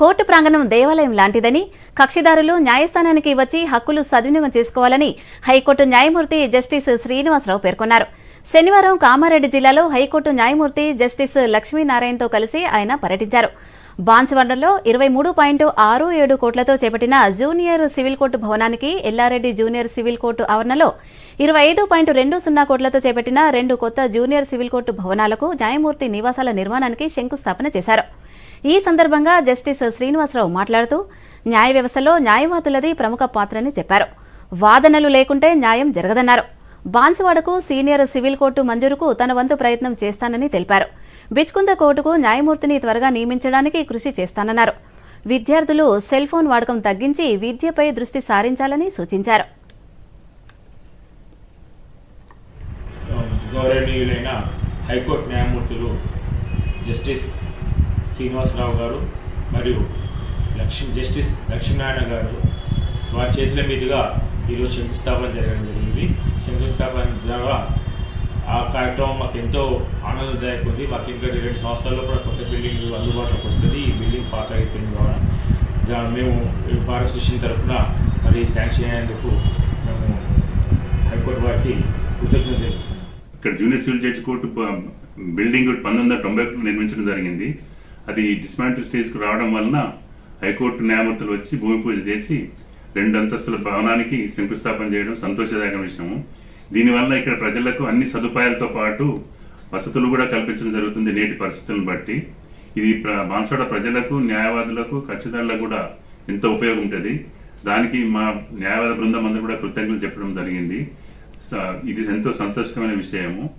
Court ప్రాంగణం దేవాలయం లాంటిదని కక్షిదారులు న్యాయస్థానానికి వచ్చి హక్కులు సద్వినియోగం చేసుకోవాలని హైకోర్టు న్యాయమూర్తి జస్టిస్ శ్రీనివాసరావు పేర్కొన్నారు. శనివారం కామారెడ్డి జిల్లాలో హైకోర్టు న్యాయమూర్తి జస్టిస్ లక్ష్మీనారాయణతో కలిసి ఆయన పర్యటించారు. బాన్సువాడలో ఇరవై మూడు పాయింట్ ఆరు ఏడు కోట్లతో చేపట్టిన జూనియర్ సివిల్ కోర్టు భవనానికి ఎల్లారెడ్డి జూనియర్ సివిల్ కోర్టు ఆవరణలో ఇరవై ఐదు పాయింట్ రెండు సున్నా కోట్లతో చేపట్టిన రెండు కొత్త జూనియర్ సివిల్ కోర్టు భవనాలకు న్యాయమూర్తి నివాసాల నిర్మాణానికి శంకుస్థాపన చేశారు. ఈ సందర్భంగా జస్టిస్ శ్రీనివాసరావు మాట్లాడుతూ న్యాయ వ్యవస్థలో న్యాయవాదులది ప్రముఖ పాత్రని చెప్పారు. వాదనలు లేకుంటే న్యాయం జరగదన్నారు. బాన్సువాడకు సీనియర్ సివిల్ కోర్టు మంజూరుకు తన వంతు ప్రయత్నం చేస్తానని తెలిపారు. బిచ్కుంద కోర్టుకు న్యాయమూర్తిని త్వరగా నియమించడానికి కృషి చేస్తానన్నారు. విద్యార్థులు సెల్ ఫోన్ వాడకం తగ్గించి విద్యపై దృష్టి సారించాలని సూచించారు. గౌరవనీయులైన హైకోర్టు న్యాయమూర్తులు జస్టిస్ శ్రీనివాసరావు గారు మరియు లక్ష్మీ జస్టిస్ లక్ష్మీనారాయణ గారు వారి చేతుల మీదుగా ఈరోజు శంకుస్థాపన జరగడం జరిగింది. శంకుస్థాపన ద్వారా ఆ కార్యక్రమం మాకు ఎంతో ఆనందదాయకం ఉంది మాకు ఇంకా రెండు సంవత్సరాల్లో కూడా కొత్త బిల్డింగ్ అందుబాటులోకి వస్తుంది. ఈ బిల్డింగ్ పాత అయిపోయింది ద్వారా మేము ఈ భారత సృష్టి తరఫున మరి శాంక్షన్ అయినందుకు మేము హైకోర్టు వారికి కృతజ్ఞత ఇక్కడ junior civil judge court building పంతొమ్మిది వందల తొంభై ఒకటి నిర్మించడం జరిగింది. అది డిస్మాంటిల్ స్టేజ్కి రావడం వలన హైకోర్టు న్యాయమూర్తులు వచ్చి భూమి పూజ చేసి రెండు అంతస్తుల భవనానికి శంకుస్థాపన చేయడం సంతోషదాయక విషయము దీనివల్ల ఇక్కడ ప్రజలకు అన్ని సదుపాయాలతో పాటు వసతులు కూడా కల్పించడం జరుగుతుంది నేటి పరిస్థితులను బట్టి. ఇది ప్ర బాన్సోడ ప్రజలకు న్యాయవాదులకు ఖర్చుదారులకు కూడా ఎంతో ఉపయోగం ఉంటుంది. దానికి మా న్యాయవాద బృందం అందరూ కూడా కృతజ్ఞతలు చెప్పడం జరిగింది. స- ఇది ఎంతో సంతోషకరమైన విషయము.